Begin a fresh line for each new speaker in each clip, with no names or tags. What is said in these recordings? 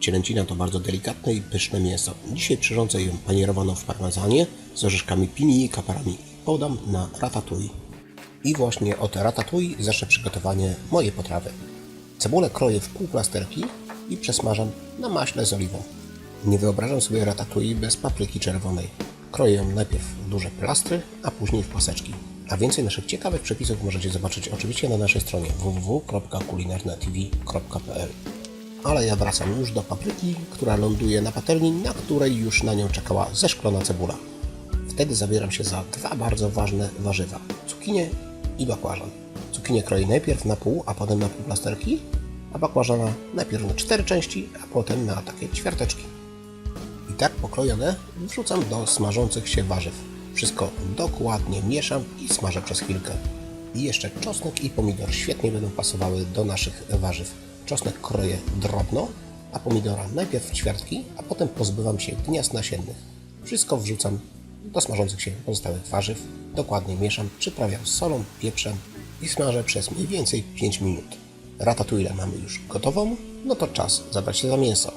Cielęcina to bardzo delikatne i pyszne mięso. Dzisiaj przyrządzę ją panierowaną w parmezanie z orzeszkami pini i kaparami. Podam na ratatouille. I właśnie od ratatouille zacznę przygotowanie mojej potrawy. Cebulę kroję w pół plasterki i przesmażam na maśle z oliwą. Nie wyobrażam sobie ratatouille bez papryki czerwonej. Kroję ją najpierw w duże plastry, a później w paseczki. A więcej naszych ciekawych przepisów możecie zobaczyć oczywiście na naszej stronie www.kulinarnatv.pl Ale ja wracam już do papryki, która ląduje na patelni, na której już na nią czekała zeszklona cebula. Wtedy zabieram się za dwa bardzo ważne warzywa: cukinię i bakłażan. Cukinię kroję najpierw na pół, a potem na pół plasterki, a bakłażana najpierw na cztery części, a potem na takie ćwiarteczki. I tak pokrojone wrzucam do smażących się warzyw. Wszystko dokładnie mieszam i smażę przez chwilkę. I jeszcze czosnek i pomidor świetnie będą pasowały do naszych warzyw. Czosnek kroję drobno, a pomidora najpierw w ćwiartki, a potem pozbywam się gniazd nasiennych. Wszystko wrzucam do smażących się pozostałych warzyw. Dokładnie mieszam, przyprawiam solą, pieprzem i smażę przez mniej więcej 5 minut. Ratatouille mamy już gotową, no to czas zabrać się za mięso.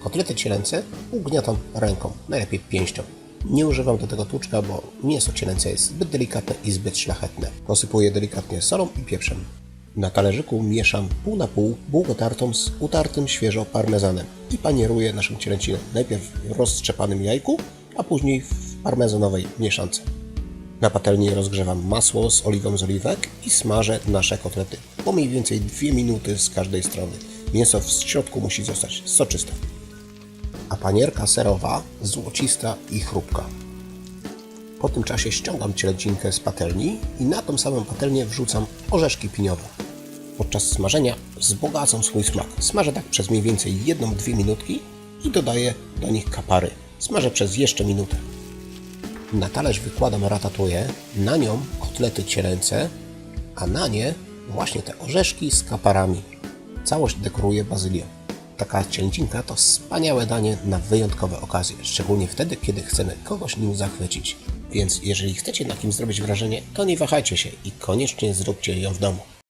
Kotlety cielęce ugniatam ręką, najlepiej pięścią. Nie używam do tego tłuczka, bo mięso cielęce jest zbyt delikatne i zbyt szlachetne. Posypuję delikatnie solą i pieprzem. Na talerzyku mieszam pół na pół bułkę tartą z utartym świeżo parmezanem i panieruję naszą cielęcinę. Najpierw w roztrzepanym jajku, a później w parmezanowej mieszance. Na patelni rozgrzewam masło z oliwą z oliwek i smażę nasze kotlety. Po mniej więcej 2 minuty z każdej strony. Mięso w środku musi zostać soczyste. A panierka serowa złocista i chrupka. Po tym czasie ściągam cielęcinkę z patelni i na tą samą patelnię wrzucam orzeszki piniowe. Podczas smażenia wzbogacą swój smak. Smażę tak przez mniej więcej 1-2 minutki i dodaję do nich kapary. Smażę przez jeszcze minutę. Na talerz wykładam ratatouille, na nią kotlety cielęce, a na nie właśnie te orzeszki z kaparami. Całość dekoruję bazylią. Taka cielęcinka to wspaniałe danie na wyjątkowe okazje, szczególnie wtedy, kiedy chcemy kogoś nim zachwycić. Więc jeżeli chcecie na kimś zrobić wrażenie, to nie wahajcie się i koniecznie zróbcie ją w domu.